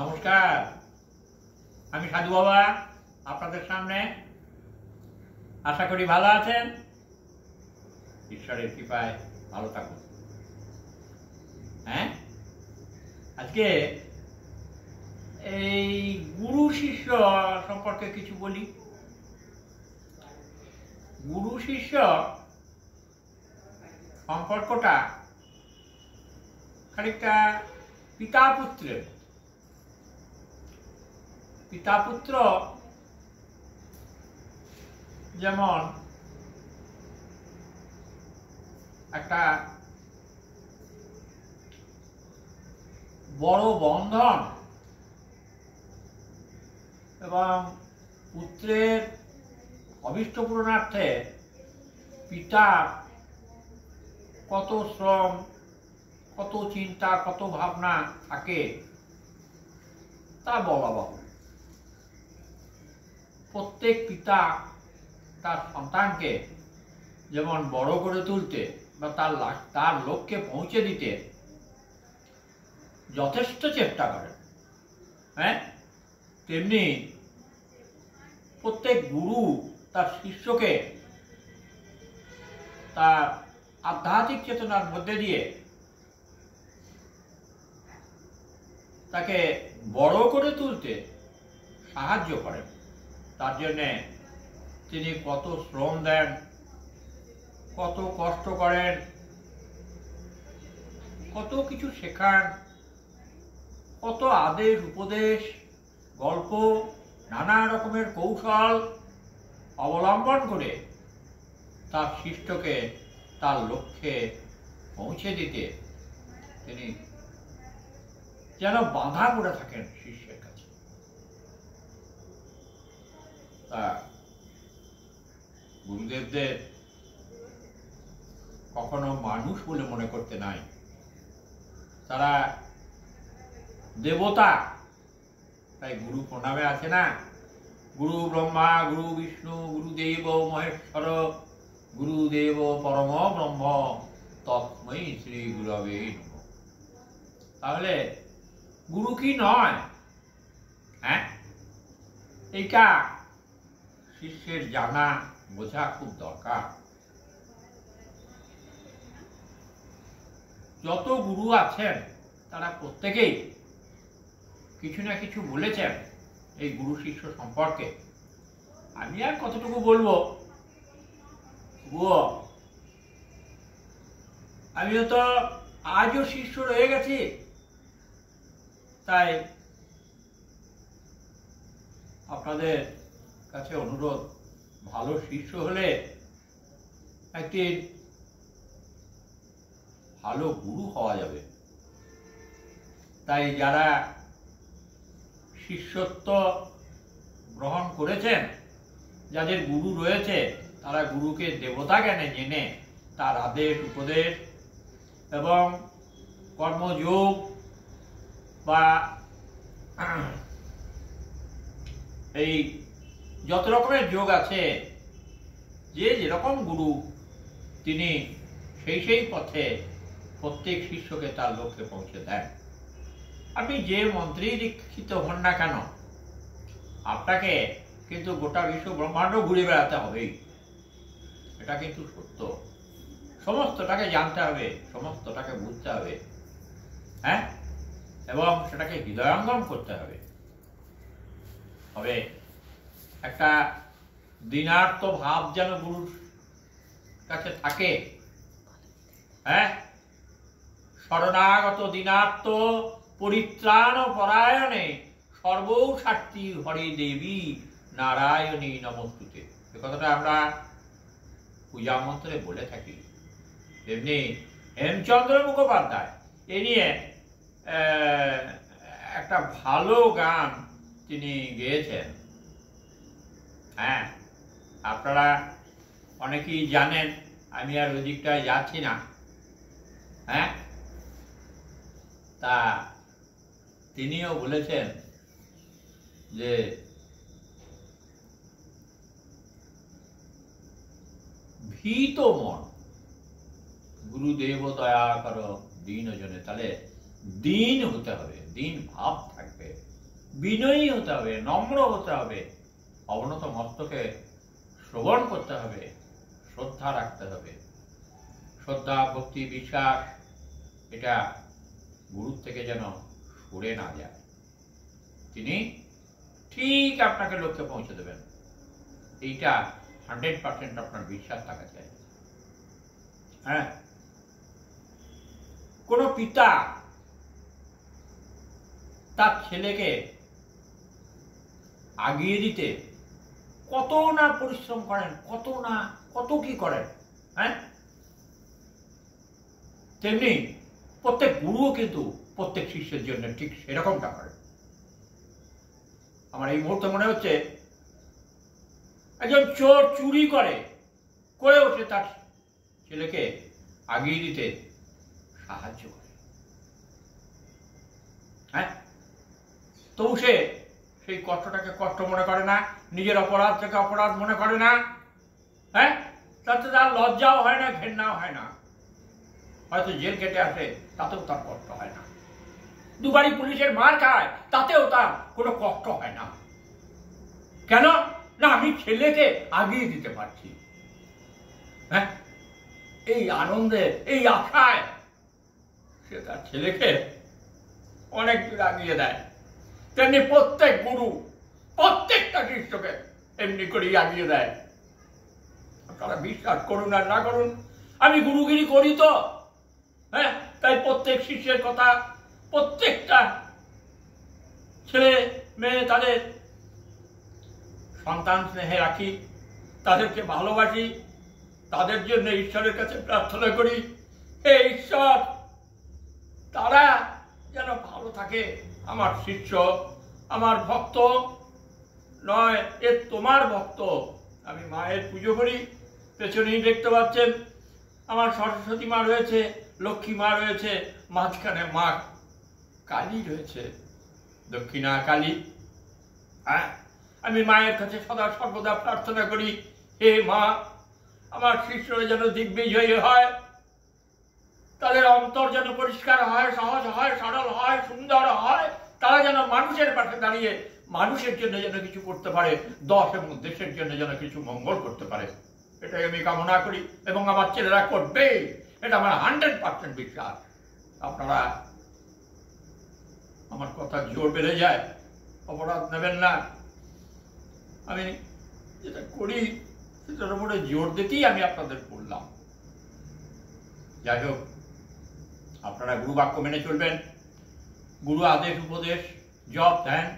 নমস্কার। আমি সাধু বাবা, আপনাদের সামনে। আশা করি ভালো আছেন? ঈশ্বরের কৃপায় ভালো থাকুন। হ্যাঁ? আজকে এই গুরু শিষ্য সম্পর্কে কিছু বলি। গুরু শিষ্য সম্পর্কটা খানিকটা পিতা পুত্রের। পিতা পুত্র যেমন একটা বড় বন্ধন এবং পুত্রের অভিষ্ট পূরণার্থে পিতার কত শ্রম, কত চিন্তা, কত ভাবনা থাকে, তা বলা বাহু প্রত্যেক পিতা তার সন্তানকে যেমন বড় করে তুলতে বা তার তার লক্ষ্যে পৌঁছে দিতে যথেষ্ট চেষ্টা করেন হ্যাঁ? তেমনি প্রত্যেক গুরু তার শিষ্যকে তার আধ্যাত্মিক চেতনার মধ্যে দিয়ে তাকে বড় করে তুলতে সাহায্য করেন তার জন্যে তিনি কত শ্রম দেন, কত কষ্ট করেন, কত কিছু শেখান, কত আদেশ, উপদেশ, গল্প, নানা রকমের কৌশল অবলম্বন করে তার শিষ্টকে, তার লক্ষ্যে পৌঁছে দিতে তিনি যেন বাধা করে থাকেন শিষ্যের কাছে তা, গুরুদেবদের কখনো মানুষ বলে মনে করতে নাই। তারা দেবতা, তাই গুরু প্রণামে আছে না? গুরু ব্রহ্মা, গুরু বিষ্ণু গুরুদেব মহেশ্বর গুরুদেব পরম ব্রহ্ম, তৎময়ী শ্রী গুরবে তাহলে গুরু কি নয়? হ্যাঁ? এইটা শিষ্যের জানা বোঝা খুব দরকার। যত গুরু আছেন, তারা প্রত্যেকেই কিছু না কিছু বলেছেন এই গুরু শিষ্য সম্পর্কে। আমি আর কতটুকু বলব? আমিও তো আজও শিষ্য রয়ে গেছি। তাই আপনাদের কাছে অনুরোধ, ভালো শিষ্য হলে একটি ভালো গুরু হওয়া যাবে। তাই যারা শিষ্যত্ব গ্রহণ করেছেন, যাদের গুরু রয়েছে, তারা গুরুকে দেবতা জ্ঞানে জেনে তার আদেশ, উপদেশ এবং কর্মযোগ বা এই যত রকমের যোগ আছে, যে যেরকম গুরু, তিনি সেই সেই পথে প্রত্যেক শিষ্যকে তার লক্ষ্যে পৌঁছে দেন। আপনি যে মন্ত্রেই দীক্ষিত হন না কেন, আপনাকে কিন্তু গোটা বিশ্ব ব্রহ্মাণ্ড ঘুরে বেড়াতে হবেই। এটা কিন্তু সত্য। সমস্তটাকে জানতে হবে, সমস্তটাকে বুঝতে হবে হ্যাঁ? এবং সেটাকে হৃদয়ঙ্গম করতে হবে। তবে একটা দিনার্থ ভাব যেন গুরুর কাছে থাকে। হ্যাঁ? শরণাগত দিনার্থ পরিত্রাণ পরায়ণে সর্বৌ সাক্ষী হরে দেবী নারায়ণী নমস্তুতে। এ কথাটা আমরা পূজা মন্ত্রে বলে থাকি। তেমনি হেমচন্দ্র মুখোপাধ্যায়, এ নিয়ে একটা ভালো গান তিনি গেয়েছেন। হ্যাঁ আপনারা অনেকেই জানেন, আমি আর ওই দিকটায় যাচ্ছি না। হ্যাঁ? তা তিনিও বলেছেন যে, ভীত মন। গুরুদেব দয়া কর, দিন জনে। তাহলে দিন হতে হবে, দিন ভাব থাকবে। বিনয়ী হতে হবে, নম্র হতে হবে। অবনত মস্তকে শ্রবণ করতে হবে, শ্রদ্ধা রাখতে হবে। শ্রদ্ধা, ভক্তি, বিশ্বাস, এটা গুরুর থেকে যেন সরে না যায়। তিনি ঠিক আপনাকে লক্ষ্যে পৌঁছে দেবেন। এইটা হান্ড্রেড পার্সেন্ট আপনার বিশ্বাস থাকা চাই। হ্যাঁ? কোনো পিতা তার ছেলেকে আগিয়ে দিতে কত না পরিশ্রম করেন, কত না, কত কি করেন হ্যাঁ? তেমনি প্রত্যেক গুরুও কিন্তু প্রত্যেক শিষ্যের জন্য ঠিক সেরকমটা করে আমার এই মুহূর্তে মনে হচ্ছে, একজন চোর চুরি করে করে ওঠে তার ছেলেকে আগিয়ে দিতে সাহায্য করে। হ্যাঁ? তবু সে সেই কষ্টটাকে কষ্ট মনে করে না। নিজের অপরাধ থেকে অপরাধ মনে করে না? হ্যাঁ? তাতে তার লজ্জাও হয় না, ঘেন্নাও হয় না। হয়তো জেল কেটে আসে, তাতেও তার কষ্ট হয় না। দুবারই পুলিশের মার খায়, তাতেও তার কোনো কষ্ট হয় না। কেন? না, আমি ছেলেকে আগিয়ে দিতে পারছি। হ্যাঁ? এই আনন্দে, এই আশায় সে তার ছেলেকে অনেক দূর আগিয়ে দেয়। তেমনি প্রত্যেক গুরু প্রত্যেকটা এমনি করেই আগিয়ে দেয়। আপনারা বিশ্বাস করুন আর না করুন, আমি গুরুগিরি করি তো। হ্যাঁ তাই প্রত্যেক শিষ্যের কথা, প্রত্যেকটা ছেলে মেয়ে তাদের সন্তান স্নেহে রাখি, তাদেরকে ভালোবাসি, তাদের জন্য ঈশ্বরের কাছে প্রার্থনা করি। হে ঈশ্বর, তারা যেন ভালো থাকে, আমার শিষ্য, আমার ভক্ত নয়, এ তোমার ভক্ত। আমি মায়ের পুজো করি, পেছনেই দেখতে পাচ্ছেন, আমার সরস্বতী মা রয়েছে, লক্ষ্মী মা রয়েছে, মাঝখানে মা কালী রয়েছে, দক্ষিণা কালী। হ্যাঁ আমি মায়ের কাছে সদা সর্বদা প্রার্থনা করি, হে মা, আমার শিষ্যরা যেন দিগ্বিজয়ী হয়, তাদের অন্তর যেন পরিষ্কার হয়, সহজ হয়, সরল হয়, সুন্দর হয় তারা যেন মানুষের পাশে দাঁড়িয়ে মানুষের জন্য যেন কিছু করতে পারে, দশ এবং দেশের জন্য যেন কিছু মঙ্গল করতে পারে। এটাই আমি কামনা করি এবং আমার ছেলেরা করবে। এটা আমার হান্ড্রেড পার্সেন্ট বিশ্বাস। আপনারা আমার কথা জোর বেড়ে যায়, অপরাধ নেবেন না। আমি যেটা করি, সেটার উপরে জোর দিতেই আমি আপনাদের বললাম। যাই হোক, আপনারা গুরু বাক্য মেনে চলবেন। গুরু আদেশ উপদেশ, জপ, ধ্যান,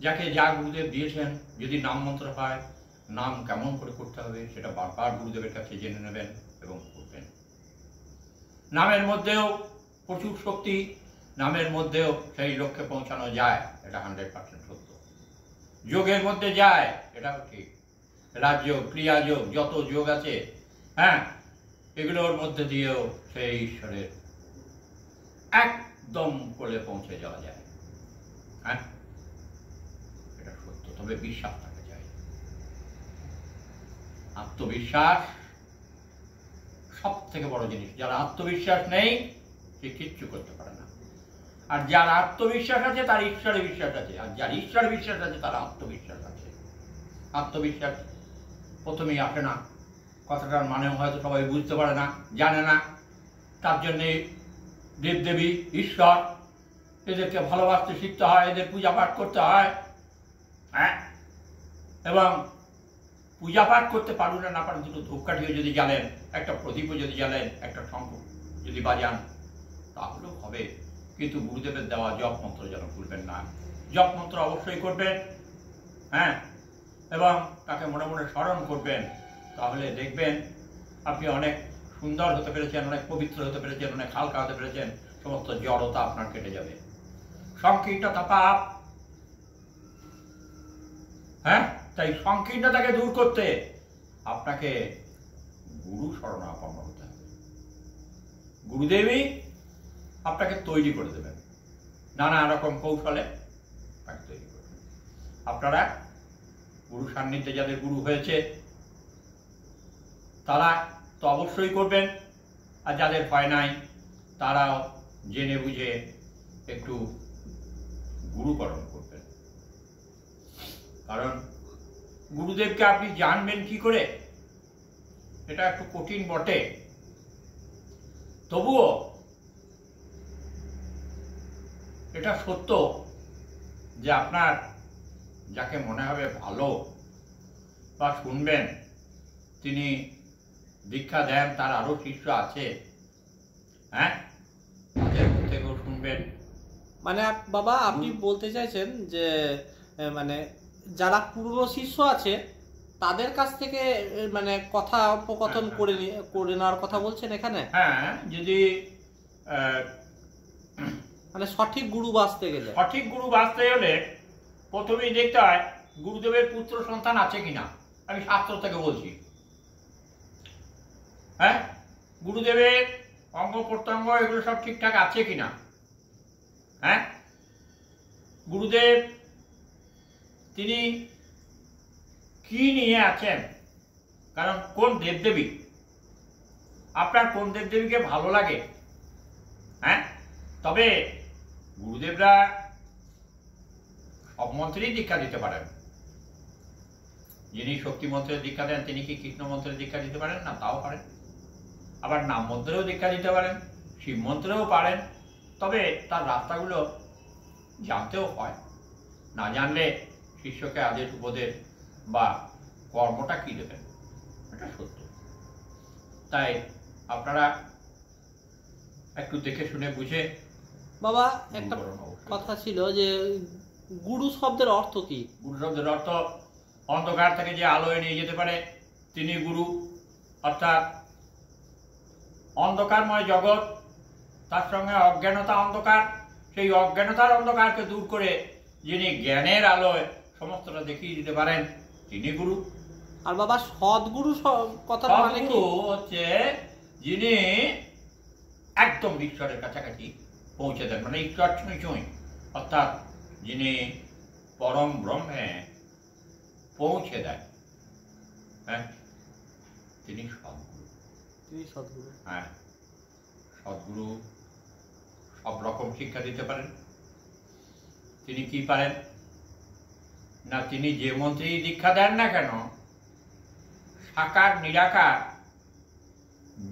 যাকে যা গুরুদেব দিয়েছেন, যদি নাম মন্ত্র হয়, নাম কেমন করে করতে হবে, সেটা বারবার গুরুদেবের কাছে জেনে নেবেন এবং করবেন। নামের মধ্যেও প্রচুর শক্তি, নামের মধ্যেও সেই লক্ষ্যে পৌঁছানো যায়, এটা হান্ড্রেড পার্সেন্ট সত্য। যোগের মধ্যে যায়, এটাও ঠিক। রাজযোগ, ক্রিয়াযোগ, যত যোগ আছে হ্যাঁ এগুলোর মধ্যে দিয়েও সেই ঈশ্বরের একদম কোলে পৌঁছে যাওয়া যায়। হ্যাঁ? এটা সত্য, তবে বিশ্বাস থাকা যায়। আত্মবিশ্বাস সব থেকে বড় জিনিস। যার আত্মবিশ্বাস নেই, সে কিচ্ছু করতে পারে না। আর যার আত্মবিশ্বাস আছে, তার ঈশ্বরে বিশ্বাস আছে। আর যার ঈশ্বরে বিশ্বাস আছে, তার আত্মবিশ্বাস আছে। আত্মবিশ্বাস প্রথমেই আসে না। কথাটার মানেও হয়তো সবাই বুঝতে পারে না, জানে না। তার জন্যে দেবদেবী ঈশ্বর, এদেরকে ভালোবাসতে শিখতে হয়, এদের পূজা পাঠ করতে হয়। হ্যাঁ? এবং পূজা পাঠ করতে পারুন না পারেন দুটো ধূপকাঠিও যদি জ্বালেন, একটা প্রদীপও যদি জ্বালেন, একটা শঙ্খ যদি বাজান, তাহলেও হবে। কিন্তু গুরুদেবের দেওয়া জপ মন্ত্র যেন ভুলবেন না। জপ মন্ত্র অবশ্যই করবেন হ্যাঁ? এবং তাকে মনে মনে স্মরণ করবেন। তাহলে দেখবেন আপনি অনেক সুন্দর হতে পেরেছেন, অনেক পবিত্র হতে পেরেছেন, অনেক হালকা হতে পেরেছেন, সমস্ত জড়তা আপনার কেটে যাবে। সংকীর্ণতা পাপ। হ্যাঁ? তাই সংকীর্ণতাকে দূর করতে আপনাকে গুরু শরণাপন্ন হতে হবে। গুরুদেবী আপনাকে তৈরি করে দেবেন। নানা রকম কৌশলে আপনাকে তৈরি আপনারা গুরু সান্নিধ্যে যাদের গুরু হয়েছে, তারা তো অবশ্যই করবেন। আর যাদের হয় নাই, তারাও জেনে বুঝে একটু গুরুকরণ করবেন। কারণ গুরুদেবকে আপনি জানবেন কি করে? এটা একটু কঠিন বটে। তবুও এটা সত্য যে আপনার যাকে মনে হবে ভালো বা শুনবেন, তিনি দীক্ষা দেন তার আরও শিষ্য আছে। হ্যাঁ? তাদের থেকেও শুনবেন? মানে বাবা আপনি বলতে চাইছেন যে মানে যারা পূর্ব শিষ্য আছে তাদের কাছ থেকে মানে কথা উপকথন হ্যাঁ, করে করে নেওয়ার কথা বলছেন এখানে? হ্যাঁ যদি মানে সঠিক গুরু বাঁচতে গেলে। সঠিক গুরু বাঁচতে হলে প্রথমেই দেখতে হয় গুরুদেবের পুত্র সন্তান আছে কিনা? আমি শাস্ত্র থেকে বলছি। হ্যাঁ? গুরুদেবের অঙ্গ প্রত্যঙ্গ, এগুলো সব ঠিকঠাক আছে কিনা? হ্যাঁ? গুরুদেব, তিনি কি নিয়ে আছেন? কারণ কোন দেবদেবী? আপনার কোন দেবদেবীকে ভালো লাগে? হ্যাঁ? তবে গুরুদেবরা সব মন্ত্রেই দীক্ষা দিতে পারেন। যিনি শক্তি মন্ত্রের দীক্ষা দেন, তিনি কি কৃষ্ণ মন্ত্রের দীক্ষা দিতে পারেন না? তাও পারেন। আবার নাম মন্ত্রেও দীক্ষা দিতে পারেন শিব মন্ত্রেও পারেন তবে তার রাস্তাগুলো জানতেও হয়। না জানলে শিষ্যকে আদেশ উপদেশ বা কর্মটা কি দেবেন? এটা সত্য। তাই আপনারা একটু দেখে শুনে বুঝে বাবা একটা কথা ছিল যে গুরু শব্দের অর্থ কি? গুরু শব্দের অর্থ অন্ধকার থেকে যে আলোয় নিয়ে যেতে পারে তিনি গুরু অর্থাৎ অন্ধকারময় জগৎ তার সঙ্গে অজ্ঞানতা অন্ধকার। সেই অজ্ঞানতার অন্ধকারকে দূর করে যিনি জ্ঞানের আলোয় সমস্তটা দেখিয়ে দিতে পারেন তিনি গুরু। আর বাবা সদ্গুরু কথা মানে কি? সদ্গুরু হচ্ছে যিনি একদম ঈশ্বরের কাছাকাছি পৌঁছে দেন মানে ঈশ্বর ছুঁই ছুঁই। অর্থাৎ যিনি পরম ব্রহ্মে পৌঁছে দেন। হ্যাঁ তিনি সদ্গুরু। তিনি সদ্গুরু। হ্যাঁ সদ্গুরু সব রকম শিক্ষা দিতে পারেন। তিনি কি পারেন? না তিনি যে মন্ত্রী দীক্ষা দেন না কেন, সাকার, নিরাকার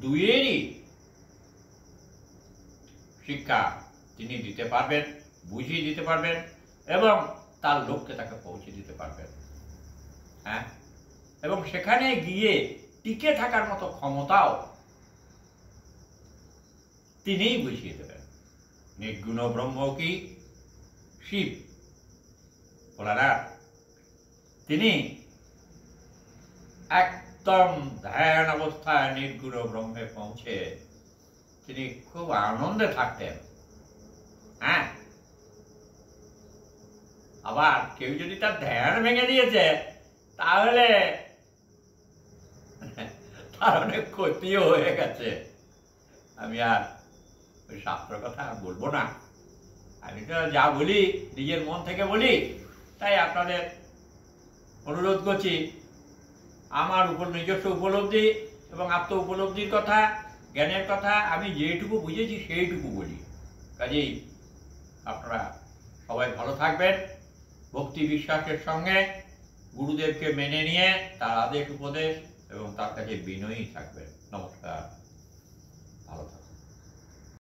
দুয়েরই শিক্ষা তিনি দিতে পারবেন, বুঝিয়ে দিতে পারবেন এবং তার লক্ষ্যে তাকে পৌঁছে দিতে পারবেন। হ্যাঁ? এবং সেখানে গিয়ে টিকে থাকার মতো ক্ষমতাও তিনিই বুঝিয়ে দেবেন। নির্গুণ ব্রহ্ম কি? শিব। বলারা তিনি একদম ধ্যান অবস্থায় নির্গুণ ব্রহ্মে পৌঁছে তিনি খুব আনন্দে থাকতেন। হ্যাঁ? আবার কেউ যদি তার ধ্যান ভেঙে দিয়েছে, তাহলে তার অনেক ক্ষতিও হয়ে গেছে। আমি আর ওই শাস্ত্র কথা আর বলব না। আমি তো যা বলি, নিজের মন থেকে বলি, তাই আপনাদের অনুরোধ করছি, আমার উপর নিজস্ব উপলব্ধি এবং আত্ম উপলব্ধির কথা, জ্ঞানের কথা, আমি যেটুকু বুঝেছি সেইটুকু বলি। কাজেই আপনারা সবাই ভালো থাকবেন, ভক্তি বিশ্বাসের সঙ্গে, গুরুদেবকে মেনে নিয়ে, তার আদেশ, উপদেশ এবং তার কাছে বিনয়ী থাকবেন। নমস্কার।